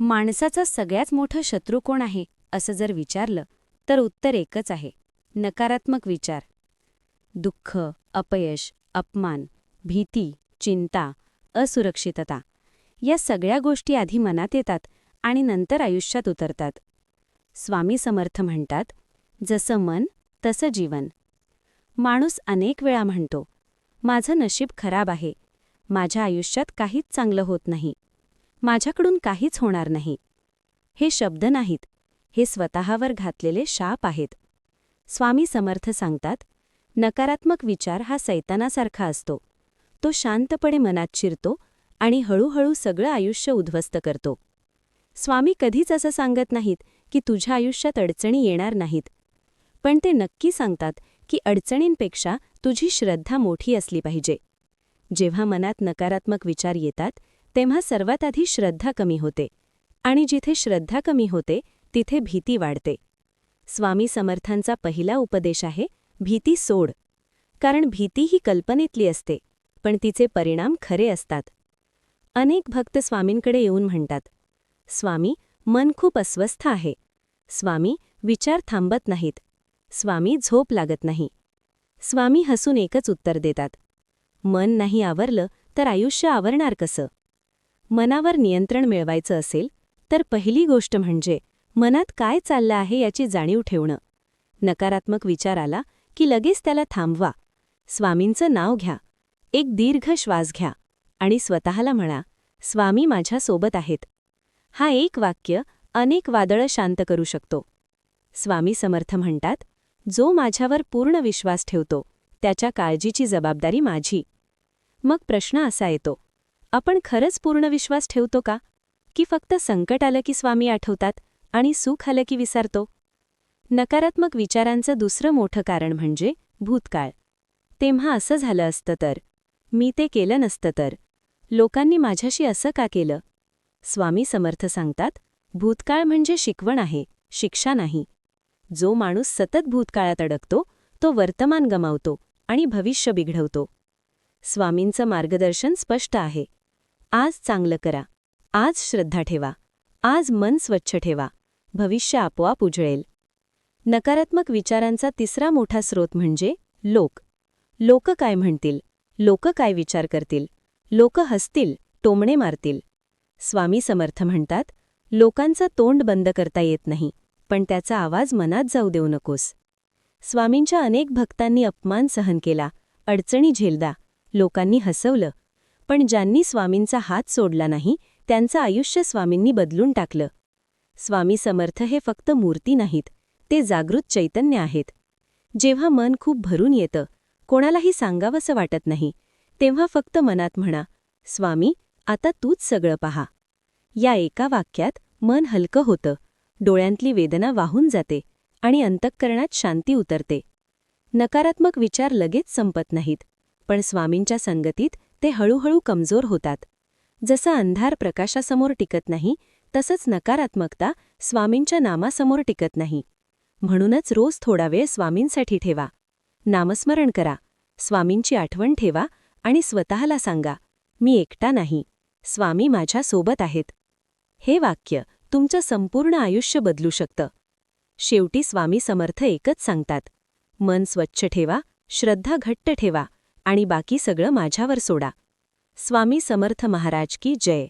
माणसाचा सगळ्यात मोठं शत्रू कोण आहे? असं जर विचारलं तर उत्तर एकच आहे. नकारात्मक विचार. दुःख अपयश अपमान भीती चिंता असुरक्षितता या सगळ्या गोष्टी आधी मनात येतात आणि नंतर आयुष्यात उतरतात. स्वामी समर्थ म्हणतात जसं मन तसं जीवन. माणूस अनेक वेळा म्हणतो माझं नशीब खराब आहे. माझ्या आयुष्यात काहीच चांगलं होत नाही. माझ्याकडून काहीच होणार नाही. हे शब्द नाहीत. हे स्वतःवर घातलेले शाप आहेत. स्वामी समर्थ सांगतात नकारात्मक विचार हा सैतानासारखा असतो. तो शांतपणे मनात शिरतो आणि हळूहळू सगळं आयुष्य उद्ध्वस्त करतो. स्वामी कधीच असं सांगत नाहीत की तुझ्या आयुष्यात अडचणी येणार नाहीत. पण ते नक्की सांगतात की अडचणींपेक्षा तुझी श्रद्धा मोठी असली पाहिजे. जेव्हा मनात नकारात्मक विचार येतात तेव्हा सर्वात आधी श्रद्धा कमी होते. आणि जिथे श्रद्धा कमी होते तिथे भीती वाढते. स्वामी समर्थांचा पहिला उपदेश आहे भीती सोड. कारण भीती ही कल्पनेतली असते पण तिचे परिणाम खरे असतात. अनेक भक्त स्वामींकडे येऊन म्हणतात स्वामी मन खूप अस्वस्थ आहे. स्वामी विचार थांबत नाहीत. स्वामी झोप लागत नाही. स्वामी हसून एकच उत्तर देतात मन नाही आवरलं तर आयुष्य आवरणार कसं? मनावर नियंत्रण मिळवायचं असेल तर पहिली गोष्ट म्हणजे मनात काय चाललं आहे याची जाणीव ठेवणं. नकारात्मक विचार आला की लगेच त्याला थांबवा. स्वामींचं नाव घ्या. एक दीर्घ श्वास घ्या आणि स्वतःला म्हणा स्वामी माझ्यासोबत आहेत. हा एक वाक्य अनेक वादळं शांत करू शकतो. स्वामी समर्थ म्हणतात जो माझ्यावर पूर्ण विश्वास ठेवतो त्याच्या काळजीची जबाबदारी माझी. मग प्रश्न असा येतो आपण खरंच पूर्ण विश्वास ठेवतो का? की फक्त संकट आलं की स्वामी आठवतात आणि सुख आलं की विसरतो? नकारात्मक विचारांचं दुसरं मोठं कारण म्हणजे भूतकाळ. तेव्हा असं झालं असतं तर. मी ते केलं नसतं तर. लोकांनी माझ्याशी असं का केलं? स्वामी समर्थ सांगतात भूतकाळ म्हणजे शिकवण आहे शिक्षा नाही. जो माणूस सतत भूतकाळात अडकतो तो वर्तमान गमावतो आणि भविष्य बिघडवतो. स्वामींचं मार्गदर्शन स्पष्ट आहे. आज चांगलं करा. आज श्रद्धा ठेवा. आज मन स्वच्छ ठेवा. भविष्य आपोआप उजळेल. नकारात्मक विचारांचा तिसरा मोठा स्रोत म्हणजे लोक. लोक काय म्हणतील? लोक काय विचार करतील? लोक हसतील टोमणे मारतील. स्वामी समर्थ म्हणतात लोकांचं तोंड बंद करता येत नाही पण त्याचा आवाज मनात जाऊ देऊ नकोस. स्वामींच्या अनेक भक्तांनी अपमान सहन केला अडचणी झेलदा लोकांनी हसवलं पण ज्यांनी स्वामींचा हात सोडला नाही त्यांचं आयुष्य स्वामींनी बदलून टाकलं. स्वामी समर्थ हे फक्त मूर्ती नाहीत ते जागृत चैतन्य आहेत. जेव्हा मन खूप भरून येतं कोणालाही सांगावंसं वाटत नाही तेव्हा फक्त मनात म्हणा स्वामी आता तूच सगळं पहा. या एका वाक्यात मन हलकं होतं डोळ्यांतली वेदना वाहून जाते आणि अंतःकरणात शांती उतरते. नकारात्मक विचार लगेच संपत नाहीत पण स्वामींच्या संगतीत ते हळूहळू कमजोर होतात. जसं अंधार प्रकाशासमोर टिकत नाही तसंच नकारात्मकता स्वामींच्या नामासमोर टिकत नाही. म्हणूनच रोज थोडा वेळ स्वामींसाठी ठेवा. नामस्मरण करा. स्वामींची आठवण ठेवा आणि स्वतःला सांगा मी एकटा नाही. स्वामी माझ्यासोबत आहेत. हे वाक्य तुमचं संपूर्ण आयुष्य बदलू शकतं. शेवटी स्वामी समर्थ एकच सांगतात. मन स्वच्छ ठेवा. श्रद्धा घट्ट ठेवा. आणि बाकी सगळं माझ्यावर सोडा. स्वामी समर्थ महाराज की जय.